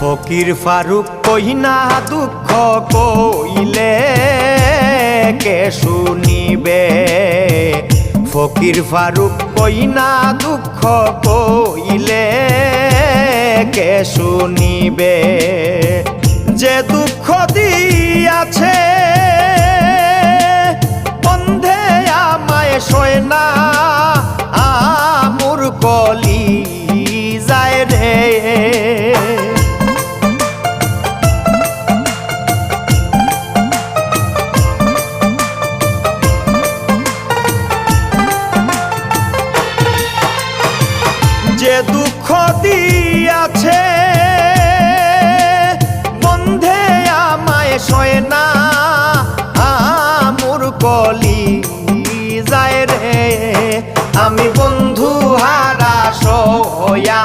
ফকির ফারুক কহিনা দুঃখ কইলে কে শুনিবে? ফকির ফারুক কইনা দুঃখ কইলে কে শুনিবে? যে দুঃখ দিয়াছে বন্ধে আমায় সয় না আমুর কলি যে দুঃখ দিয়াছে, বন্ধে আমায় শয় না, আমুর কলি যায় রে। আমি বন্ধু হারা সয়া